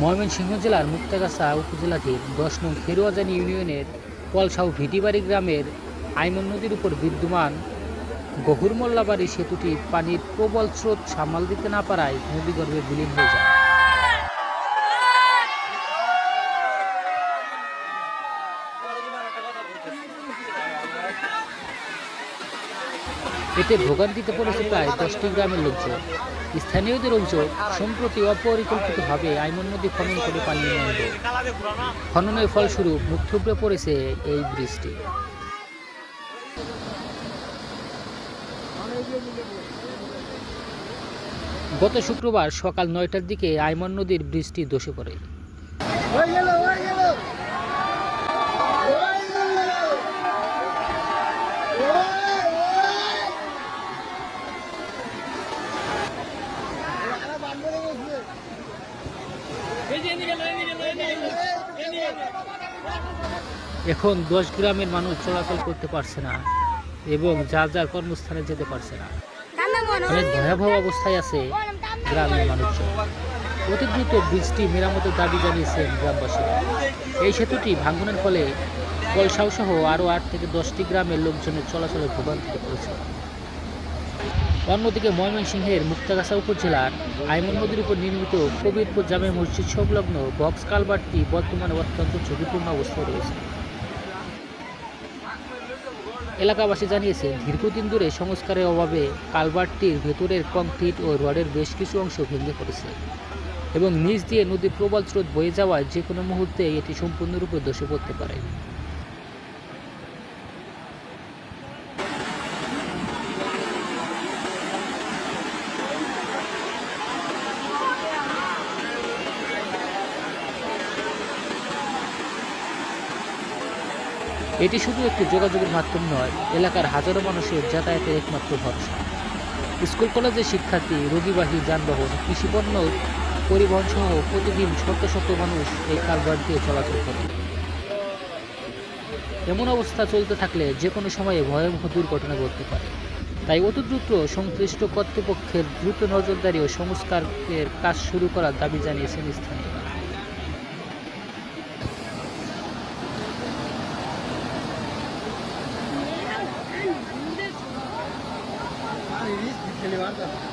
ময়মনসিংহ জেলার মুক্তাগাছা উপজেলাধীন দশ নং খেরুয়াজানি ইউনিয়নের কলসাউ ভিটিবাড়ি গ্রামের আইমন নদীর উপর বিদ্যমান গহুরমল্লাবাড়ি সেতুটি পানির প্রবল স্রোত সামাল দিতে না পারায় নদীগর্ভে বিলীন হয়ে যায়। এতে ভোগান্তিতে পড়েছে প্রায় দশটি গ্রামের লোকজন। স্থানীয়দের অভিযোগ সম্প্রতি অপরিকল্পিতভাবে আইমন নদী খনন করে পানি। খননের ফলস্বরূপ মুখ থুবড়ে পড়েছে এই ব্রিজটি গত শুক্রবার সকাল নয়টার দিকে আইমন নদীর বৃষ্টি ধসে পড়ে। এখন দশ গ্রামের মানুষ চলাচল করতে পারছে না। এবং যার যার কর্মস্থানে যেতে পারছে না। অনেক ভয়াবহ অবস্থায় আছে গ্রামের মানুষজন। অতি দ্রুত ব্রিজটি মেরামতের দাবি জানিয়েছেন গ্রামবাসীরা এই সেতুটি ভাঙনের ফলে কলসাও সহ আরও আট থেকে দশটি গ্রামের লোকজনের চলাচলে ভোগান্তিতে পড়েছে অন্যদিকে ময়মনসিংহের মুক্তাগাছা উপজেলার আইমন নদীর উপর নির্মিত কবিরপুর জামে মসজিদ সংলগ্ন বক্স কালভার্টটি বর্তমানে অত্যন্ত ঝুঁকিপূর্ণ অবস্থায় রয়েছে। এলাকাবাসী জানিয়েছে, দীর্ঘদিন ধরে সংস্কারের অভাবে কালভার্টটির ভেতরের কংক্রিট ও রডের বেশ কিছু অংশ ভেঙে পড়েছে এবং নিচ দিয়ে নদীর প্রবল স্রোত বয়ে যাওয়ায় যে কোনো মুহূর্তে এটি সম্পূর্ণরূপে ধসে পড়তে পারে। এটি শুধু একটি যোগাযোগের মাধ্যম নয়, এলাকার হাজারো মানুষের যাতায়াতের একমাত্র ভরসা। স্কুল, কলেজের শিক্ষার্থী, রোগীবাহী যানবাহন, কৃষিপণ্য পরিবহন সহ প্রতিদিন শত শত মানুষ এই কালভার্ট দিয়ে চলাচল করে। এমন অবস্থা চলতে থাকলে যে কোনো সময়ে ভয়াবহ দুর্ঘটনা ঘটতে পারে। তাই অতি দ্রুত সংশ্লিষ্ট কর্তৃপক্ষের দ্রুত নজরদারি ও সংস্কারের কাজ শুরু করার দাবি জানিয়েছেন પહેલી વાર